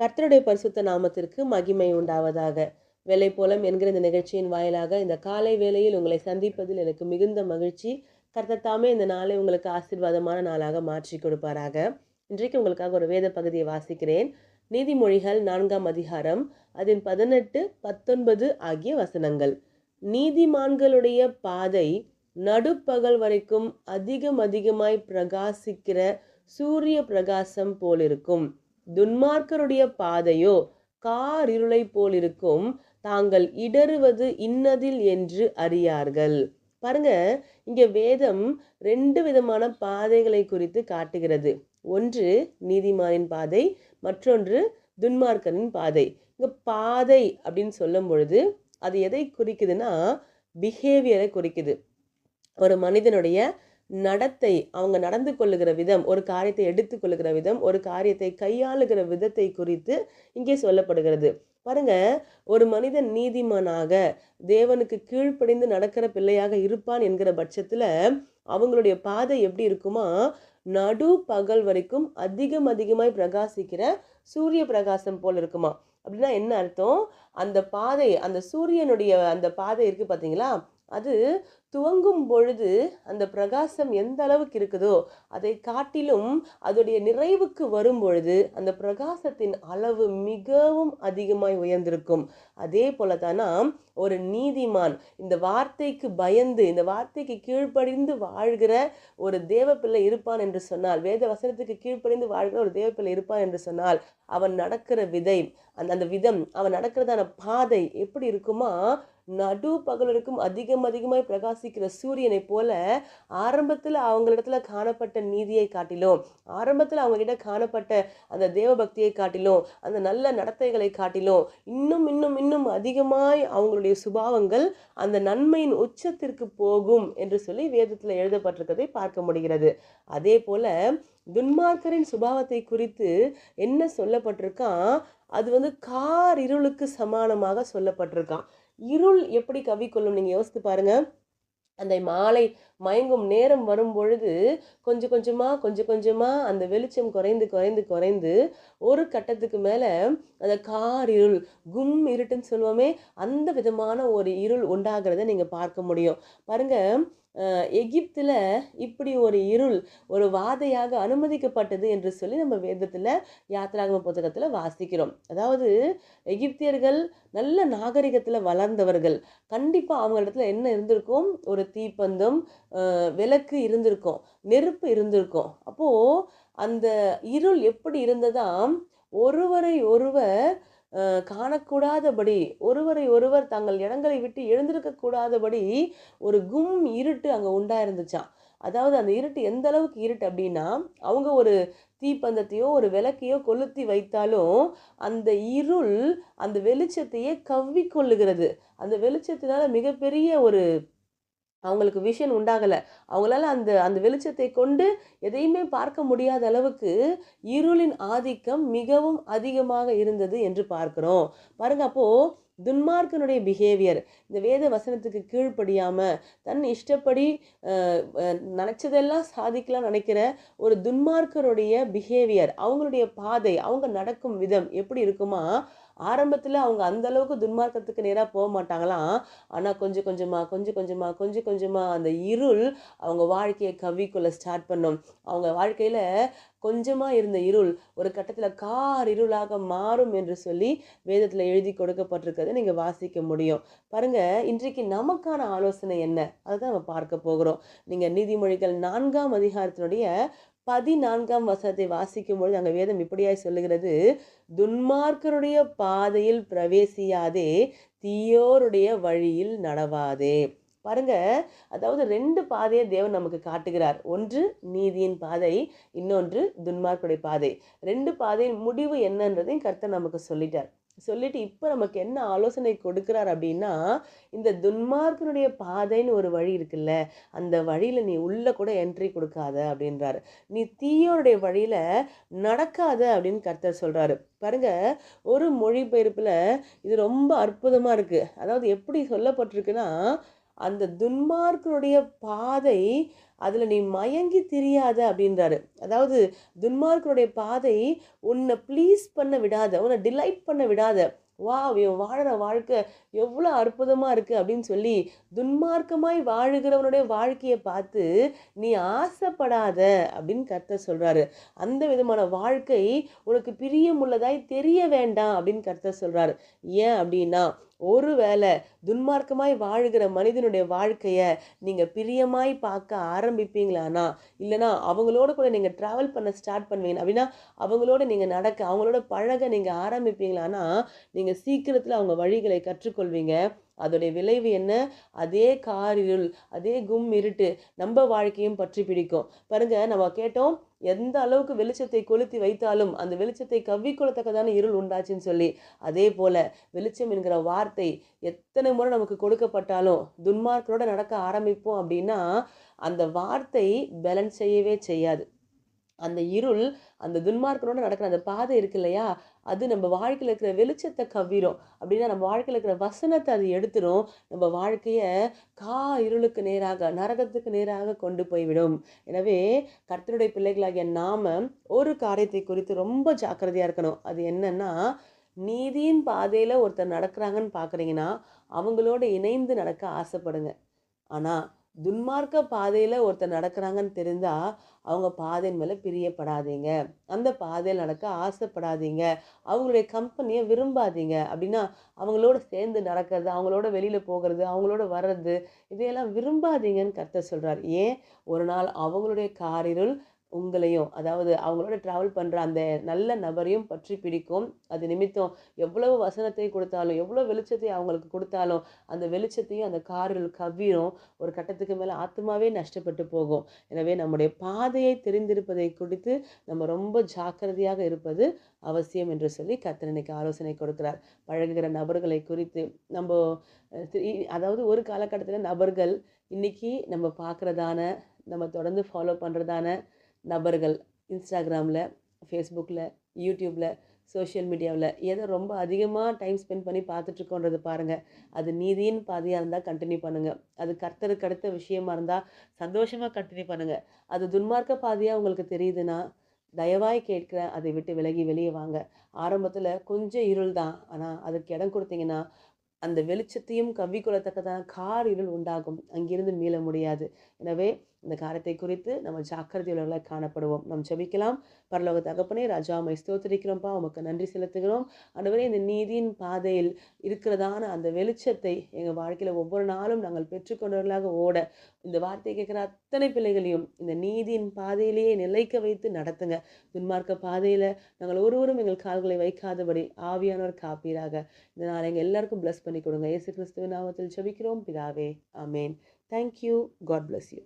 கர்த்தருடைய பரிசுத்த நாமத்திற்கு மகிமை உண்டாவதாக. வேலை போலம் என்கிற இந்த நிகழ்ச்சியின் வாயிலாக இந்த காலை வேளையில் உங்களை சந்திப்பதில் எனக்கு மிகுந்த மகிழ்ச்சி. கர்த்தத்தாமே இந்த நாளை உங்களுக்கு ஆசீர்வாதமான நாளாக மாற்றி கொடுப்பாராக. இன்றைக்கு உங்களுக்காக ஒரு வேத பகுதியை வாசிக்கிறேன். நீதிமொழிகள் நான்காம் அதிகாரம் அதன் பதினெட்டு பத்தொன்பது ஆகிய வசனங்கள். நீதிமான்களுடைய பாதை நடுப்பகல் வரைக்கும் அதிகம் அதிகமாய் பிரகாசிக்கிற சூரிய பிரகாசம் போலிருக்கும். துன்மார்க்கருடைய பாதையோ காரிருளை போலிருக்கும் தாங்கள் இடறுவது இன்னதில் என்று அறியார்கள். பாருங்க இங்க வேதம் ரெண்டு விதமான பாதைகளை குறித்து காட்டுகிறது. ஒன்று நீதிமானின் பாதை மற்றொன்று துன்மார்க்கரின் பாதை. இங்க பாதை அப்படின்னு சொல்லும் பொழுது அது எதை குறிக்குதுன்னா பிஹேவியரை குறிக்குது. ஒரு மனிதனுடைய நடத்தை அவங்க நடந்து கொள்ளுகிற விதம் ஒரு காரியத்தை எடுத்துக்கொள்ளுகிற விதம் ஒரு காரியத்தை கையாளுகிற விதத்தை குறித்து இங்கே சொல்லப்படுகிறது. பாருங்க ஒரு மனிதன் நீதிமானாக தேவனுக்கு கீழ்ப்படிந்து நடக்கிற பிள்ளையாக இருப்பான் என்கிற பட்சத்தில் அவங்களுடைய பாதை எப்படி இருக்குமா? நடு பகல் வரைக்கும் அதிகம் அதிகமாய் பிரகாசிக்கிற சூரிய பிரகாசம் போல் இருக்குமா? அப்படின்னா என்ன அர்த்தம்? அந்த பாதை அந்த சூரியனுடைய அந்த பாதை இருக்குது பார்த்தீங்களா அது துவங்கும் பொழுது அந்த பிரகாசம் எந்த அளவுக்கு இருக்குதோ அதை காட்டிலும் அதோடைய நிறைவுக்கு வரும் பொழுது அந்த பிரகாசத்தின் அளவு மிகவும் அதிகமாய் உயர்ந்திருக்கும். அதே போல தானா ஒரு நீதிமான் இந்த வார்த்தைக்கு பயந்து இந்த வார்த்தைக்கு கீழ்ப்படிந்து வாழ்கிற ஒரு தேவப்பிள்ளை இருப்பான் என்று சொன்னால் வேத வசனத்துக்கு கீழ்ப்படிந்து வாழ்கிற ஒரு தேவப்பிள்ளை இருப்பான் என்று சொன்னால் அவன் நடக்கிற விதை அந்த அந்த விதம் அவன் நடக்கிறதான பாதை எப்படி இருக்குமா? நடு பகலருக்கும் அதிகம் அதிகமாய் பிரகாசிக்கிற சூரியனை போல ஆரம்பத்தில் அவங்களிடத்துல காணப்பட்ட நீதியை காட்டிலும் ஆரம்பத்தில் அவங்ககிட்ட காணப்பட்ட அந்த தேவபக்தியை காட்டிலும் அந்த நல்ல நடத்தைகளை காட்டிலும் இன்னும் இன்னும் இன்னும் அதிகமாய் அவங்களுடைய சுபாவங்கள் அந்த நன்மையின் உச்சத்திற்கு போகும் என்று சொல்லி வேதத்தில் எழுதப்பட்டிருக்கதை பார்க்க முடிகிறது. அதே போல துன்மார்க்கரின் சுபாவத்தை குறித்து என்ன சொல்லப்பட்டிருக்கான்? அது வந்து கார் இருளுக்கு சமானமாக சொல்லப்பட்டிருக்கான். இருள் எப்படி கவிக்கொள்ளும் நீங்கள் யோசித்து பாருங்கள் அந்த மாலை மயங்கும் நேரம் வரும் பொழுது கொஞ்சம் கொஞ்சமாக கொஞ்சம் கொஞ்சமாக அந்த வெளிச்சம் குறைந்து குறைந்து குறைந்து ஒரு கட்டத்துக்கு மேலே அந்த கார் இருள் கும் இருட்டுன்னு சொல்லுவோமே அந்த விதமான ஒரு இருள் உண்டாகிறத நீங்கள் பார்க்க முடியும். பாருங்க எகிப்தில் இப்படி ஒரு இருள் ஒரு வாதையாக அனுமதிக்கப்பட்டது என்று சொல்லி நம்ம வேதத்தில் யாத்திராகம புத்தகத்தில் வாசிக்கிறோம். அதாவது எகிப்தியர்கள் நல்ல நாகரிகத்தில் வளர்ந்தவர்கள். கண்டிப்பாக அவங்க இடத்துல என்ன இருந்திருக்கும்? ஒரு தீப்பந்தம் விளக்கு இருந்திருக்கும் நெருப்பு இருந்திருக்கும். அப்போது அந்த இருள் எப்படி இருந்ததாம்? ஒருவரை ஒருவர் காணக்கூடாதபடி ஒருவரை ஒருவர் தங்கள் இடங்களை விட்டு எழுந்திருக்க கூடாதபடி ஒரு கும் இருட்டு அங்கே உண்டாயிருந்துச்சான் அதாவது அந்த இருட்டு எந்த அளவுக்கு இருட்டு அப்படின்னா அவங்க ஒரு தீப்பந்தத்தையோ ஒரு விளக்கையோ கொளுத்தி வைத்தாலும் அந்த இருள் அந்த வெளிச்சத்தையே கவ்வி கொள்ளுகிறது அந்த வெளிச்சத்தினால மிகப்பெரிய ஒரு அவங்களுக்கு விஷன் உண்டாகலை. அவங்களால அந்த அந்த வெளிச்சத்தை கொண்டு எதையுமே பார்க்க முடியாத அளவுக்கு இருளின் ஆதிக்கம் மிகவும் அதிகமாக இருந்தது என்று பார்க்கிறோம். பாருங்க அப்போது துன்மார்க்கனுடைய பிஹேவியர் இந்த வேத வசனத்துக்கு கீழ்ப்படியாமல் தன் இஷ்டப்படி நினச்சதெல்லாம் சாதிக்கலாம் நினைக்கிற ஒரு துன்மார்க்கருடைய பிஹேவியர் அவங்களுடைய பாதை அவங்க நடக்கும் விதம் எப்படி இருக்குமா? ஆரம்பத்தில் அவங்க அந்தளவுக்கு துன்மார்க்கத்துக்கு நேராக போக மாட்டாங்களாம் ஆனால் கொஞ்சம் கொஞ்சமாக கொஞ்சம் கொஞ்சமாக கொஞ்சம் கொஞ்சமாக அந்த இருள் அவங்க வாழ்க்கையை கவிக்குள்ளே ஸ்டார்ட் பண்ணும். அவங்க வாழ்க்கையில் கொஞ்சமாக இருந்த இருள் ஒரு கட்டத்தில் கார் இருளாக மாறும் என்று சொல்லி வேதத்தில் எழுதி கொடுக்கப்பட்டிருக்கிறத. நீங்கள் வாசிக்க முடியும். பாருங்கள் இன்றைக்கு நமக்கான ஆலோசனை என்ன? அதுதான் நம்ம பார்க்க போகிறோம். நீங்கள் நீதிமொழிகள் நான்காம் அதிகாரத்தினுடைய பதினான்காம் வசனத்தை வாசிக்கும் பொழுது அங்கே வேதம் இப்படியாய் சொல்லுகிறது. துன்மார்க்கருடைய பாதையில் பிரவேசியாதே தீயோருடைய வழியில் நடவாதே. பாருங்க அதாவது ரெண்டு பாதையை தேவன் நமக்கு காட்டுகிறார். ஒன்று நீதியின் பாதை இன்னொன்று துன்மார்க்குடைய பாதை. ரெண்டு பாதையின் முடிவு என்னன்றதையும் கர்த்தர் நமக்கு சொல்லிட்டார். சொல்லிட்டு இப்போ நமக்கு என்ன ஆலோசனை கொடுக்குறார் அப்படின்னா இந்த துன்மார்க்கனுடைய பாதைன்னு ஒரு வழி இருக்குல்ல அந்த வழியில் நீ உள்ளே கூட என்ட்ரி கொடுக்காத அப்படின்றாரு. நீ தீயோருடைய வழியில் நடக்காத அப்படின்னு கர்த்தர் சொல்கிறாரு பாருங்க ஒரு மொழிபெயர்ப்பில் இது ரொம்ப அற்புதமாக இருக்குது அதாவது எப்படி சொல்லப்பட்டிருக்குன்னா அந்த துன்மார்க்கனுடைய பாதை அதில் நீ மயங்கி தெரியாத அப்படின்றாரு. அதாவது துன்மார்க்கனுடைய பாதை உன்னை ப்ளீஸ் பண்ண விடாத உன்னை டிலைட் பண்ண விடாத. வா இவன் வாழற வாழ்க்கை எவ்வளோ அற்புதமாக இருக்குது அப்படின்னு சொல்லி துன்மார்க்கமாய் வாழுகிறவனுடைய வாழ்க்கையை பார்த்து நீ ஆசைப்படாத அப்படின்னு கர்த்தர் சொல்கிறாரு அந்த விதமான வாழ்க்கை உனக்கு பிரியமுள்ளதாய் தெரிய வேண்டாம் அப்படின்னு கர்த்தர் சொல்கிறாரு ஏன் அப்படின்னா ஒருவேளை துன்மார்க்கமாய் வாழுகிற மனிதனுடைய வாழ்க்கையை நீங்கள் பிரியமாய் பார்க்க ஆரம்பிப்பீங்களானா? இல்லைனா அவங்களோட கூட நீங்கள் ட்ராவல் பண்ண ஸ்டார்ட் பண்ணுவீங்க. அப்படின்னா அவங்களோட நீங்கள் நடக்க அவங்களோட பழக நீங்கள் ஆரம்பிப்பீங்களானா? நீங்கள் சீக்கிரத்தில் அவங்க வழிகளை கற்றுக்கொள்வீங்க. அதோடைய விளைவு என்ன? அதே காரிருள் அதே கும் இருட்டு நம்ம வாழ்க்கையும் பற்றி பிடிக்கும். பாருங்க நம்ம கேட்டோம் எந்த அளவுக்கு வெளிச்சத்தை கொளுத்தி வைத்தாலும் அந்த வெளிச்சத்தை கவ்விக்கொள்ளத்தக்கதான இருள் உண்டாச்சுன்னு சொல்லி. அதே போல வெளிச்சம் என்கிற வார்த்தை எத்தனை முறை நமக்கு கொடுக்கப்பட்டாலும் துன்மார்க்கரோட நடக்க ஆரம்பிப்போம் அப்படின்னா அந்த வார்த்தை பேலன்ஸ் செய்யவே செய்யாது. அந்த இருள் அந்த துன்மார்க்கனோட நடக்கிற அந்த பாதை இருக்கு இல்லையா? அது நம்ம வாழ்க்கையில் இருக்கிற வெளிச்சத்தை கவ்விரும். அப்படின்னா நம்ம வாழ்க்கையில் இருக்கிற வசனத்தை அது எடுத்துரும். நம்ம வாழ்க்கையை கா இருளுக்கு நேராக நரகத்துக்கு நேராக கொண்டு போய்விடும். எனவே கர்த்தருடைய பிள்ளைகளாகிய நாம ஒரு காரியத்தை குறித்து ரொம்ப ஜாக்கிரதையாக இருக்கணும். அது என்னன்னா நீதியின் பாதையில் ஒருத்தர் நடக்கிறாங்கன்னு பார்க்குறீங்கன்னா அவங்களோட இணைந்து நடக்க ஆசைப்படுங்க. ஆனால் துன்மார்க்க பாதையில் ஒருத்தர் நடக்கிறாங்கன்னு தெரிந்தால் அவங்க பாதையின் மேலே பிரியப்படாதீங்க. அந்த பாதையில் நடக்க ஆசைப்படாதீங்க. அவங்களுடைய கம்பெனியை விரும்பாதீங்க. அப்படின்னா அவங்களோட சேர்ந்து நடக்கிறது அவங்களோட வெளியில் போகிறது அவங்களோட வர்றது இதையெல்லாம் விரும்பாதீங்கன்னு கருத்தை சொல்கிறார் ஏன்? ஒரு நாள் அவங்களுடைய காரிருள் உங்களையும் அதாவது அவங்களோட ட்ராவல் பண்ணுற அந்த நல்ல நபரையும் பற்றி பிடிக்கும். அது நிமித்தம் எவ்வளவு வசனத்தை கொடுத்தாலும் எவ்வளோ வெளிச்சத்தை அவங்களுக்கு கொடுத்தாலும் அந்த வெளிச்சத்தையும் அந்த காரில் கவ்விரும். ஒரு கட்டத்துக்கு மேலே ஆத்மாவே நஷ்டப்பட்டு போகும். எனவே நம்முடைய பாதையை தெரிந்திருப்பதை குறித்து நம்ம ரொம்ப ஜாக்கிரதையாக இருப்பது அவசியம் என்று சொல்லி கர்த்தர் ஆலோசனை கொடுக்கிறார். பழகுகிற நபர்களை குறித்து நம்ம அதாவது ஒரு காலகட்டத்தில் நபர்கள் இன்னைக்கு நம்ம பார்க்குறதான நம்ம தொடர்ந்து ஃபாலோ பண்ணுறதான நபர்கள் இன்ஸ்டாகிராமில் ஃபேஸ்புக்கில் யூடியூப்பில் சோஷியல் மீடியாவில் எதை ரொம்ப அதிகமாக டைம் ஸ்பெண்ட் பண்ணி பார்த்துட்ருக்கோன்றது பாருங்கள் அது நீதியின் பாதையாக இருந்தால் கண்டினியூ பண்ணுங்கள் அது கர்த்தருக்கு அடுத்த விஷயமா இருந்தால் சந்தோஷமாக கண்டினியூ பண்ணுங்கள் அது துன்மார்க்க பாதையாக உங்களுக்கு தெரியுதுன்னா தயவாய் கேட்குறேன் அதை விட்டு விலகி வெளியே வாங்க. ஆரம்பத்தில் கொஞ்சம் இருள் தான். ஆனால் அதுக்கு இடம் கொடுத்தீங்கன்னா அந்த வெளிச்சத்தையும் கவ்விக்கொள்ளத்தக்கதான கார் இருள் உண்டாகும். அங்கிருந்து மீள முடியாது. எனவே இந்த காரியத்தை குறித்து நம்ம ஜாக்கிரதையுள்ளவர்களாக காணப்படுவோம். நாம் ஜபிக்கலாம். பரலோக தகப்பனே ராஜாமை ஸ்தோத்தரிக்கிறோம்ப்பா உமக்கு நன்றி செலுத்துகிறோம். ஆண்டவரே இந்த நீதியின் பாதையில் இருக்கிறதான அந்த வெளிச்சத்தை எங்கள் வாழ்க்கையில் ஒவ்வொரு நாளும் நாங்கள் பெற்றுக்கொண்டவர்களாக ஓட இந்த வார்த்தையை கேட்குற அத்தனை பிள்ளைகளையும் இந்த நீதியின் பாதையிலேயே நிலைக்க வைத்து நடத்துங்க. துன்மார்க்க பாதையில் நாங்கள் ஒருவரும் எங்கள் கால்களை வைக்காதபடி ஆவியானவர் காப்பீராக. இந்த நாள் எங்கள் எல்லாருக்கும் bless பண்ணி கொடுங்க. இயேசு கிறிஸ்துவ நாமத்தில் ஜபிக்கிறோம். பிதாவே ஆமேன். Thank you God bless you